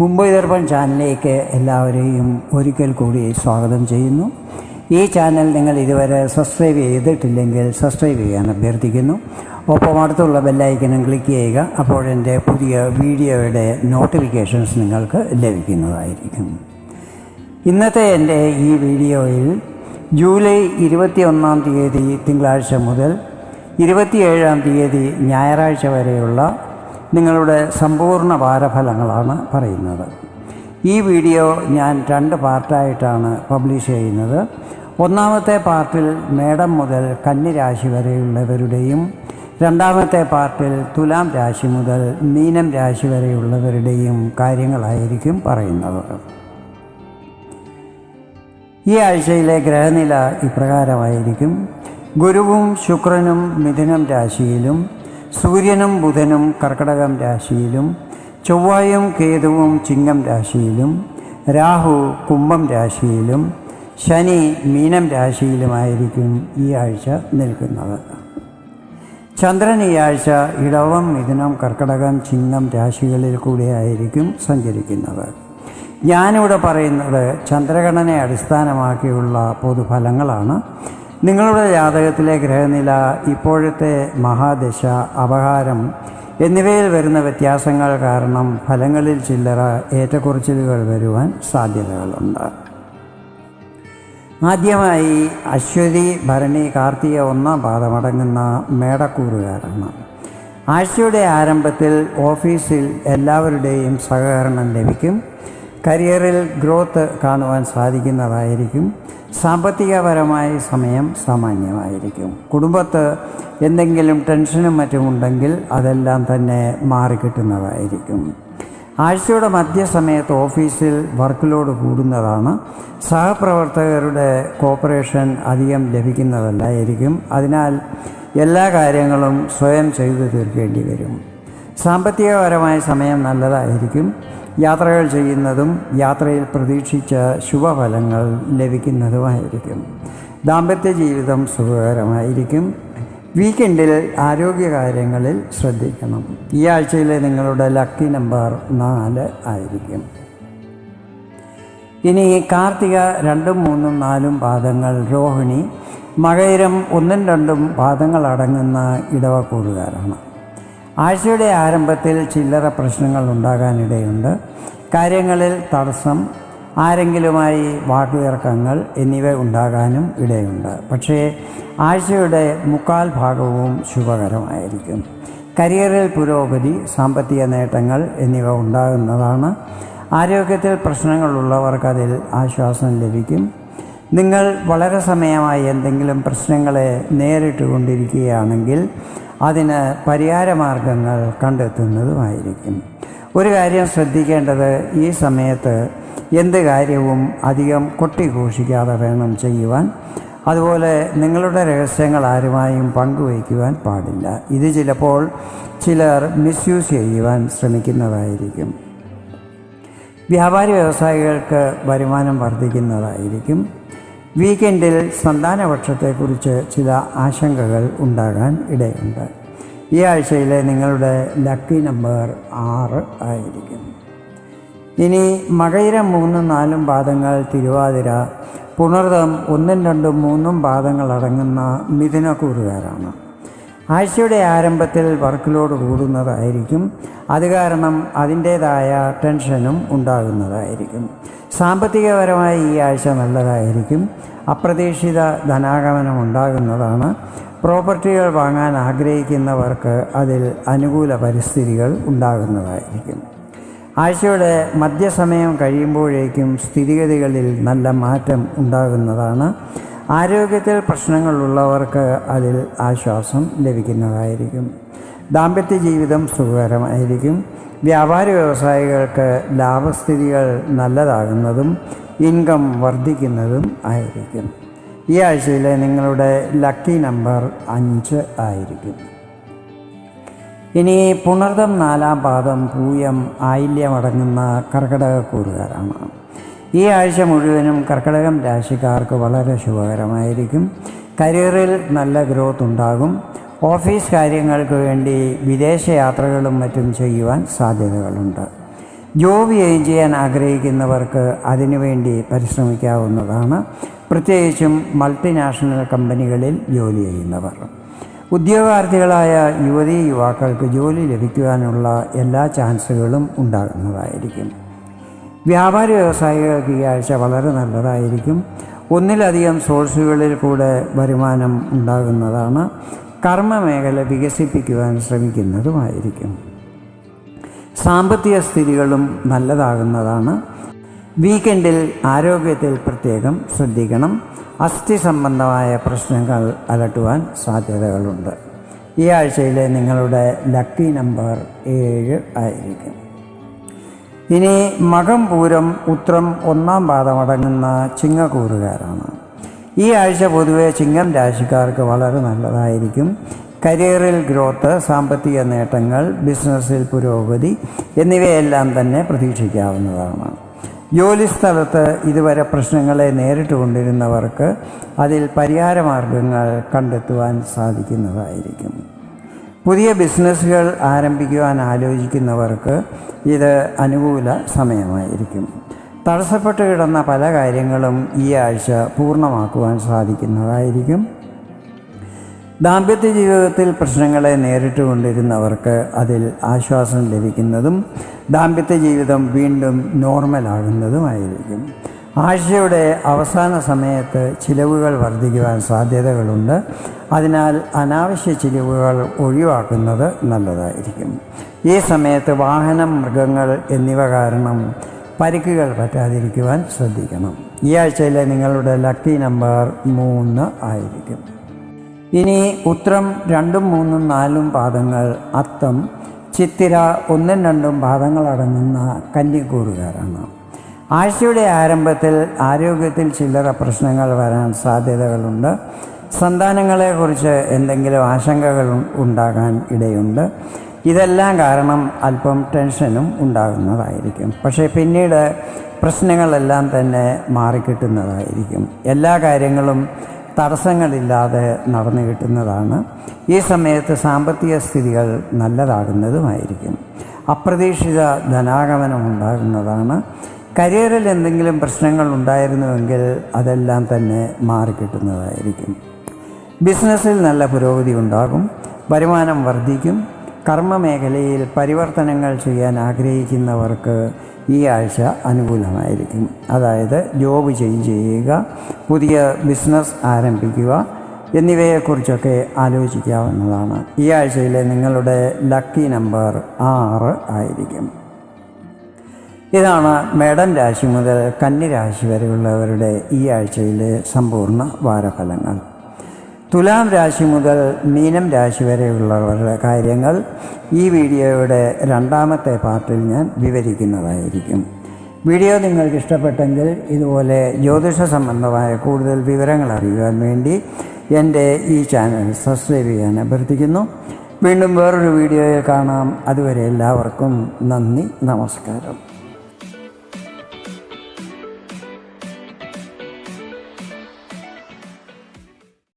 മുംബൈ ദർപ്പൺ ചാനലിലേക്ക് എല്ലാവരെയും ഒരിക്കൽ കൂടി സ്വാഗതം ചെയ്യുന്നു. ഈ ചാനൽ നിങ്ങൾ ഇതുവരെ സബ്സ്ക്രൈബ് ചെയ്തിട്ടില്ലെങ്കിൽ സബ്സ്ക്രൈബ് ചെയ്യാൻ അഭ്യർത്ഥിക്കുന്നു. ഒപ്പം അടുത്തുള്ള ബെല്ലൈക്കനും ക്ലിക്ക് ചെയ്യുക അപ്പോഴെന്റെ പുതിയ വീഡിയോയുടെ നോട്ടിഫിക്കേഷൻസ് നിങ്ങൾക്ക് ലഭിക്കുന്നതായിരിക്കും. ഇന്നത്തെ എന്റെ ഈ വീഡിയോയിൽ ജൂലൈ ഇരുപത്തിയൊന്നാം തീയതി തിങ്കളാഴ്ച മുതൽ ഇരുപത്തിയേഴാം തീയതി ഞായറാഴ്ച വരെയുള്ള നിങ്ങളുടെ സമ്പൂർണ വാരഫലങ്ങളാണ് പറയുന്നത്. ഈ വീഡിയോ ഞാൻ രണ്ട് പാർട്ടായിട്ടാണ് പബ്ലിഷ് ചെയ്യുന്നത്. ഒന്നാമത്തെ പാർട്ടിൽ മേടം മുതൽ കന്നിരാശി വരെയുള്ളവരുടെയും രണ്ടാമത്തെ പാർട്ടിൽ തുലാം രാശി മുതൽ മീനം രാശി വരെയുള്ളവരുടെയും കാര്യങ്ങളായിരിക്കും പറയുന്നത്. ഈ ആഴ്ചയിലെ ഗ്രഹനില ഇപ്രകാരമായിരിക്കും. ഗുരുവും ശുക്രനും മിഥുനം രാശിയിലും സൂര്യനും ബുധനും കർക്കടകം രാശിയിലും ചൊവ്വായും കേതുവും ചിങ്ങം രാശിയിലും രാഹു കുംഭം രാശിയിലും ശനി മീനം രാശിയിലുമായിരിക്കും ഈ ആഴ്ച നിൽക്കുന്നത്. ചന്ദ്രൻ ഈ ആഴ്ച ഇടവം മിഥുനം കർക്കടകം ചിങ്ങം രാശികളിൽ കൂടിയായിരിക്കും സഞ്ചരിക്കുന്നത്. ഞാനിവിടെ പറയുന്നത് ചന്ദ്രഗണനെ അടിസ്ഥാനമാക്കിയുള്ള പൊതുഫലങ്ങളാണ്. നിങ്ങളുടെ ജാതകത്തിലെ ഗ്രഹനില ഇപ്പോഴത്തെ മഹാദശ അപഹാരം എന്നിവയിൽ വരുന്ന വ്യത്യാസങ്ങൾ കാരണം ഫലങ്ങളിൽ ചില്ലറ ഏറ്റക്കുറച്ചിലുകൾ വരുവാൻ സാധ്യതകളുണ്ട്. ആദ്യമായി അശ്വതി ഭരണി കാർത്തിക ഒന്നാം പാദമടങ്ങുന്ന മേടക്കൂറുകാരാണ്. ആഴ്ചയുടെ ആരംഭത്തിൽ ഓഫീസിൽ എല്ലാവരുടെയും സഹകരണം ലഭിക്കും. കരിയറിൽ ഗ്രോത്ത് കാണുവാൻ സാധിക്കുന്നതായിരിക്കും. സാമ്പത്തികപരമായ സമയം സാമാന്യമായിരിക്കും. കുടുംബത്ത് എന്തെങ്കിലും ടെൻഷനും മറ്റുമുണ്ടെങ്കിൽ അതെല്ലാം തന്നെ മാറിക്കിട്ടുന്നതായിരിക്കും. ആഴ്ചയുടെ മധ്യസമയത്ത് ഓഫീസിൽ വർക്ക് ലോഡ് കൂടുന്നതാണ്. സഹപ്രവർത്തകരുടെ കോപ്പറേഷൻ അധികം ലഭിക്കുന്നതല്ലായിരിക്കും. അതിനാൽ എല്ലാ കാര്യങ്ങളും സ്വയം ചെയ്തു തീർക്കേണ്ടി വരും. സാമ്പത്തികപരമായ സമയം നല്ലതായിരിക്കും. യാത്രകൾ ചെയ്യുന്നതും യാത്രയിൽ പ്രതീക്ഷിച്ച ശുഭഫലങ്ങൾ ലഭിക്കുന്നതുമായിരിക്കും. ദാമ്പത്യ ജീവിതം സുഖകരമായിരിക്കും. വീക്കെൻഡിൽ ആരോഗ്യകാര്യങ്ങളിൽ ശ്രദ്ധിക്കണം. ഈ ആഴ്ചയിലെ നിങ്ങളുടെ ലക്കി നമ്പർ നാല് ആയിരിക്കും. ഇനി കാർത്തിക രണ്ടും മൂന്നും നാലും പാദങ്ങൾ രോഹിണി മകയിരം ഒന്നും രണ്ടും പാദങ്ങൾ അടങ്ങുന്ന ഇടവക്കൂറുകാരാണ് ആഴ്ചയുടെ ആരംഭത്തിൽ ചില്ലറ പ്രശ്നങ്ങൾ ഉണ്ടാകാനിടയുണ്ട്. കാര്യങ്ങളിൽ തടസ്സം ആരെങ്കിലുമായി വാക്കുതർക്കങ്ങൾ എന്നിവ ഉണ്ടാകാനും ഇടയുണ്ട്. പക്ഷേ ആഴ്ചയുടെ മുക്കാൽ ഭാഗവും ശുഭകരമായിരിക്കും. കരിയറിൽ പുരോഗതി സാമ്പത്തിക നേട്ടങ്ങൾ എന്നിവ ഉണ്ടാകുന്നതാണ്. ആരോഗ്യത്തിൽ പ്രശ്നങ്ങളുള്ളവർക്ക് അതിൽ ആശ്വാസം ലഭിക്കും. നിങ്ങൾ വളരെ സമയമായി എന്തെങ്കിലും പ്രശ്നങ്ങളെ നേരിട്ട് കൊണ്ടിരിക്കുകയാണെങ്കിൽ അതിന് പരിഹാരമാർഗങ്ങൾ കണ്ടെത്തുന്നതുമായിരിക്കും. ഒരു കാര്യം ശ്രദ്ധിക്കേണ്ടത് ഈ സമയത്ത് എന്ത് കാര്യവും അധികം കൊട്ടിഘോഷിക്കാതെ വേണം ചെയ്യുവാൻ. അതുപോലെ നിങ്ങളുടെ രഹസ്യങ്ങൾ ആരുമായും പങ്കുവയ്ക്കുവാൻ പാടില്ല. ഇത് ചിലപ്പോൾ ചിലർ മിസ്യൂസ് ചെയ്യുവാൻ ശ്രമിക്കുന്നതായിരിക്കും. വ്യാപാരി വ്യവസായികൾക്ക് വരുമാനം വർദ്ധിക്കുന്നതായിരിക്കും. വീക്കെൻഡിൽ സന്താനപക്ഷത്തെക്കുറിച്ച് ചില ആശങ്കകൾ ഉണ്ടാകാൻ ഇടയുണ്ട്. ഈ ആഴ്ചയിലെ നിങ്ങളുടെ ലക്കി നമ്പർ ആറ് ആയിരിക്കും. ഇനി മകയിര മൂന്നും നാലും പാദങ്ങൾ തിരുവാതിര പുണർതം ഒന്നും രണ്ടും മൂന്നും പാദങ്ങൾ അടങ്ങുന്ന മിഥുനക്കൂറുകാരാണ് ആഴ്ചയുടെ ആരംഭത്തിൽ വർക്ക് ലോഡ് കൂടുന്നതായിരിക്കും. അത് കാരണം അതിന്റേതായ ടെൻഷനും ഉണ്ടാകുന്നതായിരിക്കും. സാമ്പത്തികപരമായി ഈ ആഴ്ച നല്ലതായിരിക്കും. അപ്രതീക്ഷിത ധനാഗമനം ഉണ്ടാകുന്നതാണ്. പ്രോപ്പർട്ടികൾ വാങ്ങാൻ ആഗ്രഹിക്കുന്നവർക്ക് അതിൽ അനുകൂല പരിസ്ഥിതികൾ ഉണ്ടാകുന്നതായിരിക്കും. ആഴ്ചയുടെ മധ്യസമയം കഴിയുമ്പോഴേക്കും സ്ഥിതിഗതികളിൽ നല്ല മാറ്റം ഉണ്ടാകുന്നതാണ്. ആരോഗ്യത്തിൽ പ്രശ്നങ്ങളുള്ളവർക്ക് അതിൽ ആശ്വാസം ലഭിക്കുന്നതായിരിക്കും. ദാമ്പത്യ ജീവിതം സുഖകരമായിരിക്കും. വ്യാപാര വ്യവസായികൾക്ക് ലാഭസ്ഥിതികൾ നല്ലതാകുന്നതും ഇൻകം വർദ്ധിക്കുന്നതും ആയിരിക്കും. ഈ ആഴ്ചയിലെ നിങ്ങളുടെ ലക്കി നമ്പർ അഞ്ച് ആയിരിക്കും. ഇനി പുണർദം നാലാം പാദം പൂയം ആയില്യമടങ്ങുന്ന കർക്കിടകക്കൂറുകാരാണ്. ഈ ആഴ്ച മുഴുവനും കർക്കിടകം രാശിക്കാർക്ക് വളരെ ശുഭകരമായിരിക്കും. കരിയറിൽ നല്ല ഗ്രോത്ത് ഉണ്ടാകും. ഓഫീസ് കാര്യങ്ങൾക്ക് വേണ്ടി വിദേശ യാത്രകളും മറ്റും ചെയ്യുവാൻ സാധ്യതകളുണ്ട്. ജോബ് ചെയ്യാൻ ആഗ്രഹിക്കുന്നവർക്ക് അതിനുവേണ്ടി പരിശ്രമിക്കാവുന്നതാണ്. പ്രത്യേകിച്ചും മൾട്ടിനാഷണൽ കമ്പനികളിൽ ജോലി ചെയ്യുന്നവർ. ഉദ്യോഗാർത്ഥികളായ യുവതി യുവാക്കൾക്ക് ജോലി ലഭിക്കുവാനുള്ള എല്ലാ ചാൻസുകളും ഉണ്ടാകുന്നതായിരിക്കും. വ്യാപാര വ്യവസായികൾക്ക് ഈ ആഴ്ച വളരെ നല്ലതായിരിക്കും. ഒന്നിലധികം സോഴ്സുകളിൽ കൂടെ വരുമാനം ഉണ്ടാകുന്നതാണ്. കർമ്മ മേഖല വികസിപ്പിക്കുവാൻ ശ്രമിക്കുന്നതുമായിരിക്കും. സാമ്പത്തിക സ്ഥിതികളും നല്ലതാകുന്നതാണ്. വീക്കെൻഡിൽ ആരോഗ്യത്തിൽ പ്രത്യേകം ശ്രദ്ധിക്കണം. അസ്ഥി സംബന്ധമായ പ്രശ്നങ്ങൾ അലട്ടുവാൻ സാധ്യതകളുണ്ട്. ഈ ആഴ്ചയിലെ നിങ്ങളുടെ ലക്കി നമ്പർ ഏഴ് ആയിരിക്കും. ഇനി മകം പൂരം ഉത്രം ഒന്നാം പാദമടങ്ങുന്ന ചിങ്ങക്കൂറുകാരാണ്. ഈ ആഴ്ച പൊതുവെ ചിങ്ങം രാശിക്കാർക്ക് വളരെ നല്ലതായിരിക്കും. കരിയറിൽ ഗ്രോത്ത് സാമ്പത്തിക നേട്ടങ്ങൾ ബിസിനസ്സിൽ പുരോഗതി എന്നിവയെല്ലാം തന്നെ പ്രതീക്ഷിക്കാവുന്നതാണ്. ജോലിസ്ഥലത്ത് ഇതുവരെ പ്രശ്നങ്ങളെ നേരിട്ട് കൊണ്ടിരുന്നവർക്ക് അതിൽ പരിഹാരമാർഗങ്ങൾ കണ്ടെത്തുവാൻ സാധിക്കുന്നതായിരിക്കും. പുതിയ ബിസിനസ്സുകൾ ആരംഭിക്കുവാൻ ആലോചിക്കുന്നവർക്ക് ഇത് അനുകൂല സമയമായിരിക്കും. തടസ്സപ്പെട്ട് കിടന്ന പല കാര്യങ്ങളും ഈ ആഴ്ച പൂർണമാക്കുവാൻ സാധിക്കുന്നതായിരിക്കും. ദാമ്പത്യ ജീവിതത്തിൽ പ്രശ്നങ്ങളെ നേരിട്ട് കൊണ്ടിരുന്നവർക്ക് അതിൽ ആശ്വാസം ലഭിക്കുന്നതും ദാമ്പത്യ ജീവിതം വീണ്ടും നോർമലാകുന്നതുമായിരിക്കും. ആഴ്ചയുടെ അവസാന സമയത്ത് ചിലവുകൾ വർദ്ധിക്കുവാൻ സാധ്യതകളുണ്ട്. അതിനാൽ അനാവശ്യ ചിലവുകൾ ഒഴിവാക്കുന്നത് നല്ലതായിരിക്കും. ഈ സമയത്ത് വാഹനം മൃഗങ്ങൾ എന്നിവ കാരണം പരിക്കുകൾ പറ്റാതിരിക്കുവാൻ ശ്രദ്ധിക്കണം. ഈ ആഴ്ചയിലെ നിങ്ങളുടെ ലക്കി നമ്പർ മൂന്ന് ആയിരിക്കും. ഇനി ഉത്രം രണ്ടും മൂന്നും നാലും പാദങ്ങൾ അത്തം ചിത്തിര ഒന്നും രണ്ടും പാദങ്ങളടങ്ങുന്ന കന്നിക്കൂറുകാരാണ്. ആഴ്ചയുടെ ആരംഭത്തിൽ ആരോഗ്യത്തിൽ ചില്ലറ പ്രശ്നങ്ങൾ വരാൻ സാധ്യതകളുണ്ട്. സന്താനങ്ങളെക്കുറിച്ച് എന്തെങ്കിലും ആശങ്കകൾ ഉണ്ടാകാൻ ഇടയുണ്ട്. ഇതെല്ലാം കാരണം അല്പം ടെൻഷനും ഉണ്ടാകുന്നതായിരിക്കും. പക്ഷേ പിന്നീട് പ്രശ്നങ്ങളെല്ലാം തന്നെ മാറിക്കിട്ടുന്നതായിരിക്കും. എല്ലാ കാര്യങ്ങളും തടസ്സങ്ങളില്ലാതെ നടന്നു കിട്ടുന്നതാണ്. ഈ സമയത്ത് സാമ്പത്തിക സ്ഥിതികൾ നല്ലതാകുന്നതുമായിരിക്കും. അപ്രതീക്ഷിത ധനാഗമനം ഉണ്ടാകുന്നതാണ്. കരിയറിൽ എന്തെങ്കിലും പ്രശ്നങ്ങൾ ഉണ്ടായിരുന്നുവെങ്കിൽ അതെല്ലാം തന്നെ മാറിക്കിട്ടുന്നതായിരിക്കും. ബിസിനസ്സിൽ നല്ല പുരോഗതി ഉണ്ടാകും. വരുമാനം വർദ്ധിക്കും. കർമ്മ മേഖലയിൽ പരിവർത്തനങ്ങൾ ചെയ്യാൻ ആഗ്രഹിക്കുന്നവർക്ക് ഈ ആഴ്ച അനുകൂലമായിരിക്കും. അതായത് ജോബ് ചേഞ്ച് ചെയ്യുക പുതിയ ബിസിനസ് ആരംഭിക്കുക എന്നിവയെക്കുറിച്ചൊക്കെ ആലോചിക്കാവുന്നതാണ്. ഈ ആഴ്ചയിലെ നിങ്ങളുടെ ലക്കി നമ്പർ ആറ് ആയിരിക്കും. ഇതാണ് മേടം രാശി മുതൽ കന്നിരാശി വരെയുള്ളവരുടെ ഈ ആഴ്ചയിലെ സമ്പൂർണ വാരഫലങ്ങൾ. തുലാം രാശി മുതൽ മീനം രാശി വരെയുള്ളവരുടെ കാര്യങ്ങൾ ഈ വീഡിയോയുടെ രണ്ടാമത്തെ പാർട്ടിൽ ഞാൻ വിവരിക്കുന്നതായിരിക്കും. വീഡിയോ നിങ്ങൾക്ക് ഇഷ്ടപ്പെട്ടെങ്കിൽ ഇതുപോലെ ജ്യോതിഷ സംബന്ധമായ കൂടുതൽ വിവരങ്ങൾ അറിയുവാൻ വേണ്ടി എന്റെ ഈ ചാനൽ സബ്സ്ക്രൈബ് ചെയ്യാൻ അഭ്യർത്ഥിക്കുന്നു. വീണ്ടും വേറൊരു വീഡിയോയിൽ കാണാം. അതുവരെ എല്ലാവർക്കും നന്ദി നമസ്കാരം.